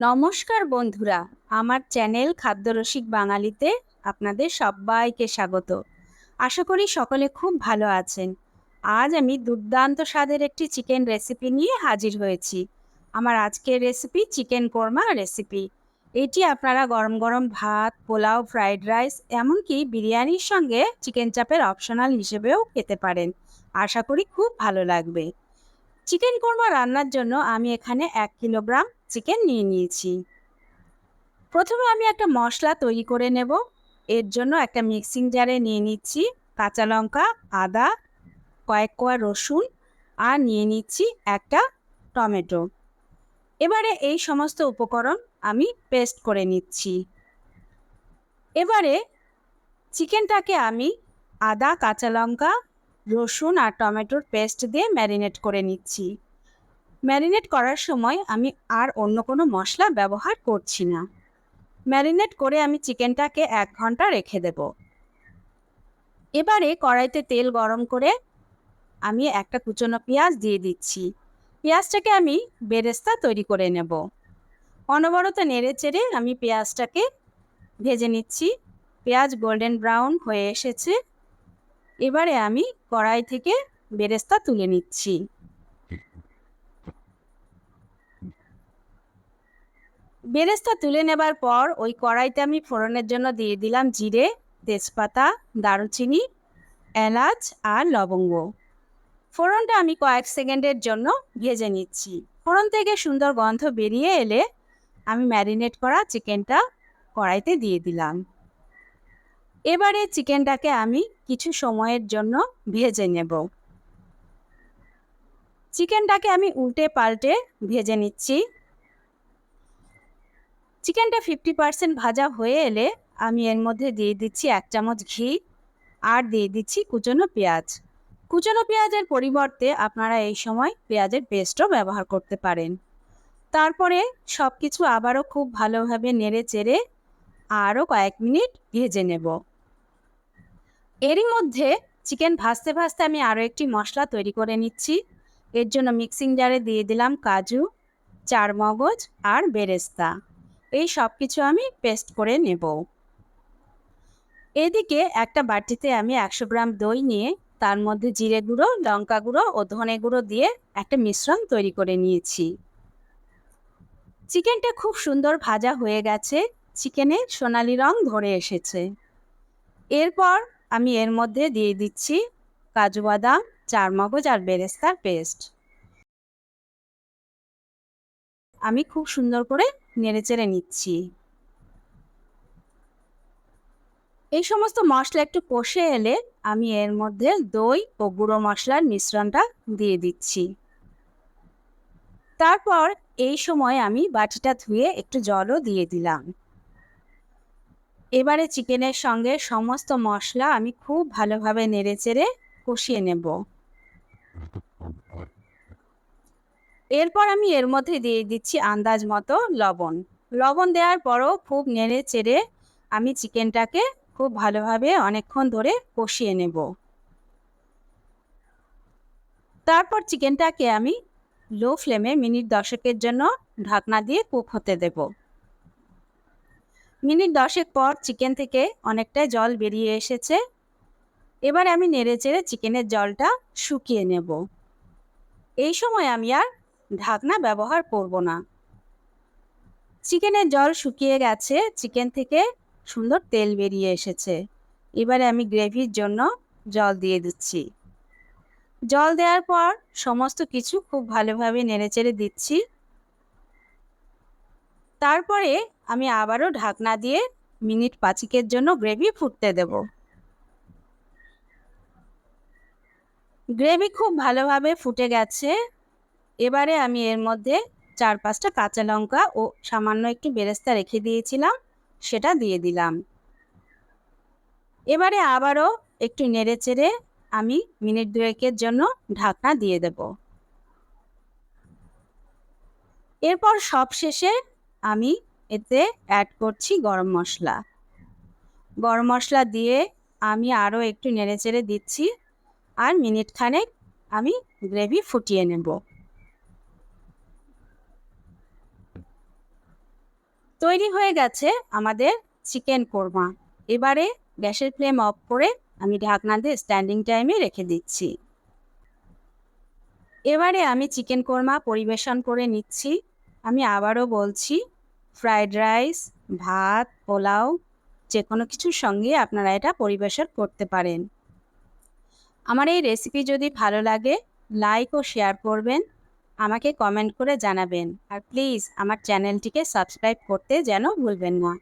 নমস্কার বন্ধুরা, আমার চ্যানেল খাদ্যরসিক বাঙালিতে আপনাদের সবাইকে স্বাগত। আশা করি সকলে খুব ভালো আছেন। আজ আমি দুর্দান্ত স্বাদের একটি চিকেন রেসিপি নিয়ে হাজির হয়েছি। আমার আজকের রেসিপি চিকেন কোরমা রেসিপি। এটি আপনারা গরম গরম ভাত, পোলাও, ফ্রাইড রাইস, এমনকি বিরিয়ানির সঙ্গে চিকেন চাপের অপশনাল হিসেবেও খেতে পারেন। আশা করি খুব ভালো লাগবে। চিকেন কোরমা রান্নার জন্য আমি এখানে এক কিলোগ্রাম চিকেন নিয়ে নিয়েছি। প্রথমে আমি একটা মশলা তৈরি করে নেব। এর জন্য একটা মিক্সিং জারে নিয়ে নিচ্ছি কাঁচা লঙ্কা, আদা, কয়েক কোয়া রসুন আর নিয়ে নিচ্ছি একটা টমেটো। এবারে এই সমস্ত উপকরণ আমি পেস্ট করে নিচ্ছি। এবারে চিকেনটাকে আমি আদা, কাঁচা লঙ্কা, রসুন আর টমেটোর পেস্ট দিয়ে ম্যারিনেট করে নিচ্ছি। ম্যারিনেট করার সময় আমি আর অন্য কোনো মশলা ব্যবহার করছি না। ম্যারিনেট করে আমি চিকেনটাকে এক ঘণ্টা রেখে দেব। এবারে কড়াইতে তেল গরম করে আমি একটা কুচনো পেঁয়াজ দিয়ে দিচ্ছি। পেঁয়াজটাকে আমি বেরেস্তা তৈরি করে নেব। অনবরত নেড়ে চেড়ে আমি পেঁয়াজটাকে ভেজে নিচ্ছি। পেঁয়াজ গোল্ডেন ব্রাউন হয়ে এসেছে। এবারে আমি কড়াই থেকে বেরেস্তা তুলে নিচ্ছি। বেরেস্তা তুলে নেবার পর ওই কড়াইতে আমি ফোড়নের জন্য দিয়ে দিলাম জিরে, তেজপাতা, দারুচিনি, এলাচ আর লবঙ্গ। ফোড়নটা আমি কয়েক সেকেন্ডের জন্য ভেজে নিচ্ছি। ফোড়ন থেকে সুন্দর গন্ধ বেরিয়ে এলে আমি ম্যারিনেট করা চিকেনটা কড়াইতে দিয়ে দিলাম। এবারে চিকেনটাকে আমি কিছু সময়ের জন্য ভেজে নেব। চিকেনটাকে আমি উল্টে পাল্টে ভেজে নিচ্ছি। চিকেনটা ফিফটি পার্সেন্ট ভাজা হয়ে এলে আমি এর মধ্যে দিয়ে দিচ্ছি এক চামচ ঘি আর দিয়ে দিচ্ছি কুচনো পেঁয়াজ। কুচনো পেঁয়াজের পরিবর্তে আপনারা এই সময় পেঁয়াজের পেস্টও ব্যবহার করতে পারেন। তারপরে সব কিছু আবারও খুব ভালোভাবে নেড়ে চেড়ে আরও কয়েক মিনিট ভেজে নেব। এরই মধ্যে চিকেন ভাজতে ভাজতে আমি আরও একটি মশলা তৈরি করে নিচ্ছি। এর জন্য মিক্সিং জারে দিয়ে দিলাম কাজু চার মগজ আর বেরেস্তা। এই সব কিছু আমি পেস্ট করে নেব। এদিকে একটা বাটিতে আমি একশো গ্রাম দই নিয়ে তার মধ্যে জিরে গুঁড়ো, লঙ্কা গুঁড়ো ও ধনে গুঁড়ো দিয়ে একটা মিশ্রণ তৈরি করে নিয়েছি। চিকেনটা খুব সুন্দর ভাজা হয়ে গেছে চিকেনের সোনালি রং ধরে এসেছে। এরপর আমি এর মধ্যে দিয়ে দিচ্ছি কাজু বাদাম চার মগজ আর বেরেস্তার পেস্ট। আমি খুব সুন্দর করে নেড়েচেড়ে নিচ্ছি। এই সমস্ত মশলা একটু কষে এলে আমি এর মধ্যে দই ও গুঁড়ো মশলার মিশ্রণটা দিয়ে দিচ্ছি। তারপর এই সময় আমি বাটিটা ধুয়ে একটু জলও দিয়ে দিলাম। এবারে চিকেনের সঙ্গে সমস্ত মশলা আমি খুব ভালোভাবে নেড়েচেড়ে কষিয়ে নেব। এরপর আমি এর মধ্যে দিয়ে দিচ্ছি আন্দাজ মতো লবণ। লবণ দেওয়ার পরও খুব নেড়ে চেড়ে আমি চিকেনটাকে খুব ভালোভাবে অনেকক্ষণ ধরে কষিয়ে নেব। তারপর চিকেনটাকে আমি লো ফ্লেমে মিনিট দশেকের জন্য ঢাকনা দিয়ে কুক হতে দেব। মিনিট দশেক পর চিকেন থেকে অনেকটাই জল বেরিয়ে এসেছে। এবার আমি নেড়ে চেড়ে চিকেনের জলটা শুকিয়ে নেব। এই সময় আমি আর ঢাকনা ব্যবহার করব না। চিকেনের জল শুকিয়ে গেছে, চিকেন থেকে সুন্দর তেল বেরিয়ে এসেছে। এবারে আমি গ্রেভির জন্য জল দিয়ে দিচ্ছি। জল দেওয়ার পর সমস্ত কিছু খুব ভালোভাবে নেড়েচেড়ে দিচ্ছি। তারপরে আমি আবারও ঢাকনা দিয়ে মিনিট পাঁচিকের জন্য গ্রেভি ফুটতে দেব। গ্রেভি খুব ভালোভাবে ফুটে গেছে। এবারে আমি এর মধ্যে চার পাঁচটা কাঁচা লঙ্কা ও সামান্য একটু বেরেস্তা রেখে দিয়েছিলাম, সেটা দিয়ে দিলাম। এবারে আবারও একটু নেড়ে চেড়ে আমি মিনিট দুয়েকের জন্য ঢাকনা দিয়ে দেব। এরপর সব শেষে আমি এতে অ্যাড করছি গরম মশলা। গরম মশলা দিয়ে আমি আরও একটু নেড়ে চেড়ে দিচ্ছি, আর মিনিট খানেক আমি গ্রেভি ফুটিয়ে নেব। তৈরি হয়ে গেছে আমাদের চিকেন কোরমা। এবারে গ্যাসের ফ্লেম অফ করে আমি ঢাকনা দিয়ে স্ট্যান্ডিং টাইমে রেখে দিচ্ছি। এবারে আমি চিকেন কোরমা পরিবেশন করে নিচ্ছি। আমি আবারও বলছি ফ্রায়েড রাইস, ভাত, পোলাও যে কোনো কিছুর সঙ্গে আপনারা এটা পরিবেশন করতে পারেন। আমার এই রেসিপি যদি ভালো লাগে, লাইক ও শেয়ার করবেন। আমাকে কমেন্ট করে জানাবেন। আর প্লিজ আমার চ্যানেলটিকে সাবস্ক্রাইব করতে যেন ভুলবেন না।